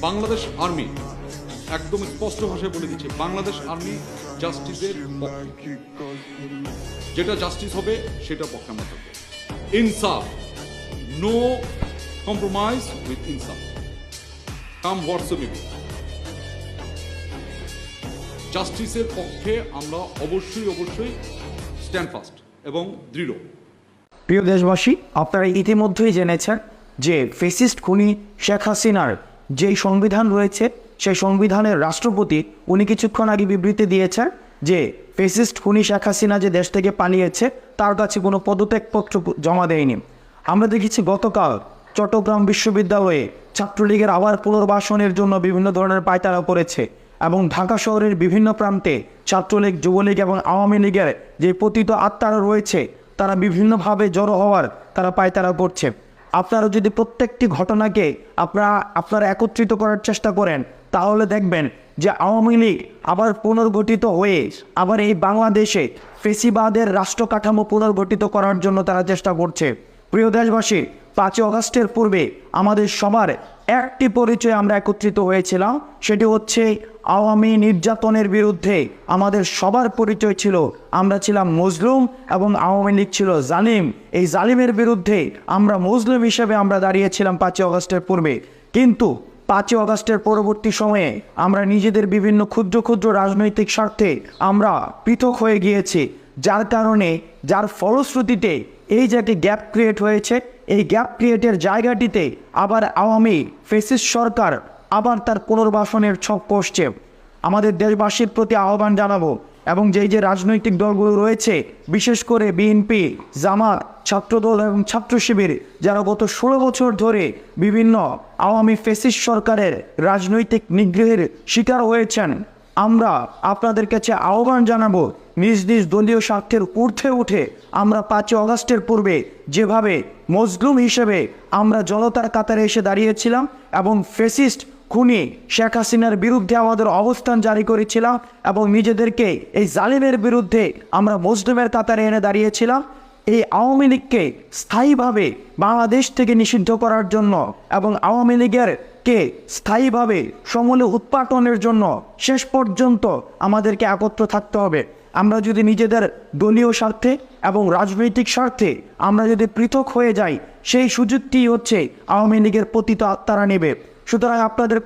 Bangladesh army একদম স্পষ্ট ভাষায় বলে দিচ্ছে, বাংলাদেশ আর্মি জাস্টিসের পক্ষে। যেটা জাস্টিস হবে, সেটা পক্ষে আমরা থাকব। ইনসাফ। নো কম্প্রোমাইজ উইথ ইনসাফ। কাম হোয়াটসঅ্যাপ জাস্টিসের পক্ষে আমরা অবশ্যই অবশ্যই স্ট্যান্ড ফাস্ট এবং দৃঢ়। প্রিয় দেশবাসী, আপনারা ইতিমধ্যেই জেনেছেন যে ফেসিস্ট খুনি শেখ হাসিনার যেই সংবিধান রয়েছে, সেই সংবিধানের রাষ্ট্রপতি উনি কিছুক্ষণ আগে বিবৃতি দিয়েছেন যে ফেসিস্ট খুনি শেখ হাসিনা যে দেশ থেকে পালিয়েছে, তার কাছে কোনো পদত্যাগপত্র জমা দেয়নি। আমরা দেখেছি গতকাল চট্টগ্রাম বিশ্ববিদ্যালয়ে ছাত্রলীগের আবার পুনর্বাসনের জন্য বিভিন্ন ধরনের পায়তারা পড়েছে এবং ঢাকা শহরের বিভিন্ন প্রান্তে ছাত্রলীগ, যুবলীগ এবং আওয়ামী লীগের যে পতিত আত্মারা রয়েছে, তারা বিভিন্নভাবে জড়ো হওয়ার তারা পায়তারা করছে। আপনারা যদি প্রত্যেকটি ঘটনাকে আপনারা আপনারা একত্রিত করার চেষ্টা করেন, তাহলে দেখবেন যে আওয়ামী লীগ আবার পুনর্গঠিত হয়ে, আবার এই বাংলাদেশে ফেসিবাদের রাষ্ট্র কাঠামো পুনর্গঠিত করার জন্য তারা চেষ্টা করছে। প্রিয় দেশবাসী, পাঁচই অগাস্টের পূর্বে আমাদের সবার একটি পরিচয় আমরা একত্রিত হয়েছিলাম, সেটি হচ্ছে আওয়ামী নির্যাতনের বিরুদ্ধে আমাদের সবার পরিচয় ছিল। আমরা ছিলাম মজলুম এবং আওয়ামী লীগ ছিল জালিম। এই জালিমের বিরুদ্ধে আমরা মজলুম হিসেবে আমরা দাঁড়িয়েছিলাম পাঁচই অগাস্টের পূর্বে। কিন্তু পাঁচই অগাস্টের পরবর্তী সময়ে আমরা নিজেদের বিভিন্ন ক্ষুদ্র ক্ষুদ্র রাজনৈতিক স্বার্থে আমরা পৃথক হয়ে গিয়েছি। যার কারণে, যার ফলশ্রুতিতে এই যে একটি গ্যাপ ক্রিয়েট হয়েছে এই গ্যাপ ক্রিয়েটের জায়গাটিতে আবার আওয়ামী ফেসিস সরকার আবার তার পুনর্বাসনের ছক কষছে। আমাদের দেশবাসীর প্রতি আহ্বান জানাব এবং যেই যে রাজনৈতিক দলগুলো রয়েছে, বিশেষ করে বিএনপি জামাত, ছাত্রদল এবং ছাত্র শিবির, যারা গত ষোলো বছর ধরে বিভিন্ন আওয়ামী ফেসিস সরকারের রাজনৈতিক নিগ্রহের শিকার হয়েছেন। আমরা আপনাদের কাছে আহ্বান জানাব, নিজ নিজ দলীয় স্বার্থের ঊর্ধ্বে উঠে আমরা পাঁচই অগাস্টের পূর্বে যেভাবে মজলুম হিসেবে আমরা জনতার কাতারে এসে দাঁড়িয়েছিলাম এবং ফেসিস্ট খুনি শেখ হাসিনার বিরুদ্ধে আমাদের অবস্থান জারি করেছিলাম এবং নিজেদেরকে এই জালিমের বিরুদ্ধে আমরা মজলুমের কাতারে এনে দাঁড়িয়েছিলাম, এই আওয়ামী লীগকে স্থায়ীভাবে বাংলাদেশ থেকে নিষিদ্ধ করার জন্য এবং আওয়ামী লীগের কে স্থায়ীভাবে সমূলে উৎপাটনের জন্য শেষ পর্যন্ত আমাদেরকে একত্র থাকতে হবে। আমরা যদি নিজেদের দলীয় স্বার্থে এবং রাজনৈতিক স্বার্থে আমরা যদি পৃথক হয়ে যাই, সেই সুযোগটি হচ্ছে আওয়ামী লীগের পতিত আত্মারা নেবে। সুতরাং আপনাদের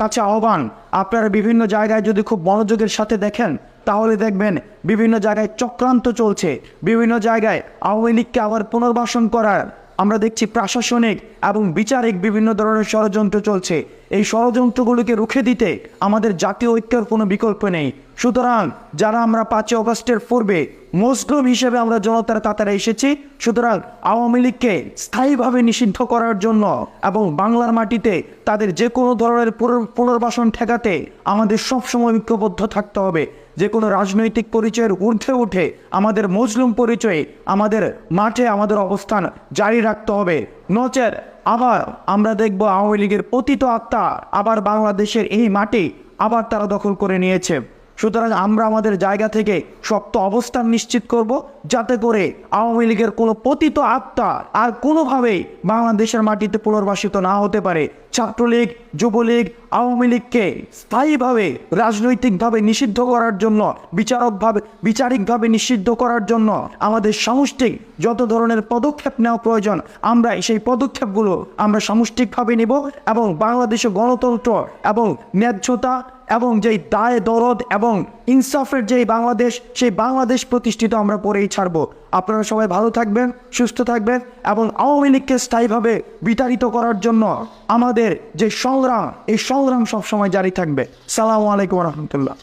কাছে আহ্বান, আপনারা বিভিন্ন জায়গায় যদি খুব মনোযোগের সাথে দেখেন, তাহলে দেখবেন বিভিন্ন জায়গায় চক্রান্ত চলছে। বিভিন্ন জায়গায় আওয়ামী লীগকে আবার পুনর্বাসন করার আমরা দেখছি প্রশাসনিক এবং বিচারিক বিভিন্ন ধরনের ষড়যন্ত্র চলছে। এই ষড়যন্ত্রগুলোকে রুখে দিতে আমাদের জাতীয় ঐক্যের কোনো বিকল্প নেই। সুতরাং যারা আমরা পাঁচই অগস্টের পূর্বে মুসলিম হিসেবে আমরা জনতার কাতারে এসেছি, সুতরাং আওয়ামী লীগকে স্থায়ীভাবে নিষিদ্ধ করার জন্য এবং বাংলার মাটিতে তাদের যে কোনো ধরনের পুনর- পুনর্বাসন ঠেকাতে আমাদের সবসময় ঐক্যবদ্ধ থাকতে হবে। যে কোনো রাজনৈতিক পরিচয়ের ঊর্ধ্বে উঠে আমাদের মজলুম পরিচয়ে আমাদের মাঠে আমাদের অবস্থান জারি রাখতে হবে। নচেত আবার আমরা দেখব আওয়ামী লীগের পতিত আত্মা আবার বাংলাদেশের এই মাটি আবার তারা দখল করে নিয়েছে। সুতরাং আমরা আমাদের জায়গা থেকে শক্ত অবস্থান নিশ্চিত করব যাতে করে আওয়ামী লীগের কোনো পতিত আত্মা আর কোনোভাবেই বাংলাদেশের মাটিতে পুনর্বাসিত না হতে পারে। ছাত্রলীগ যুবলীগ আওয়ামী লীগকে স্থায়ীভাবে রাজনৈতিকভাবে নিষিদ্ধ করার জন্য, বিচারকভাবে, বিচারিকভাবে নিষিদ্ধ করার জন্য আমাদের সামষ্টিক যত ধরনের পদক্ষেপ নেওয়া প্রয়োজন আমরা সেই পদক্ষেপগুলো আমরা সামষ্টিকভাবে নেব এবং বাংলাদেশে গণতন্ত্র এবং ন্যায্যতা এবং যেই দায়, দরদ এবং ইনসাফের যেই বাংলাদেশ, সেই বাংলাদেশ প্রতিষ্ঠিত আমরা পরেই ছাড়বো। আপনারা সবাই ভালো থাকবেন, সুস্থ থাকবেন এবং আওয়ামী লীগকে স্থায়ীভাবে বিতাড়িত করার জন্য আমাদের যে সংগ্রাম এই সংগ্রাম সবসময় জারি থাকবে। সালামু আলাইকুম রহমতুল্লাহ।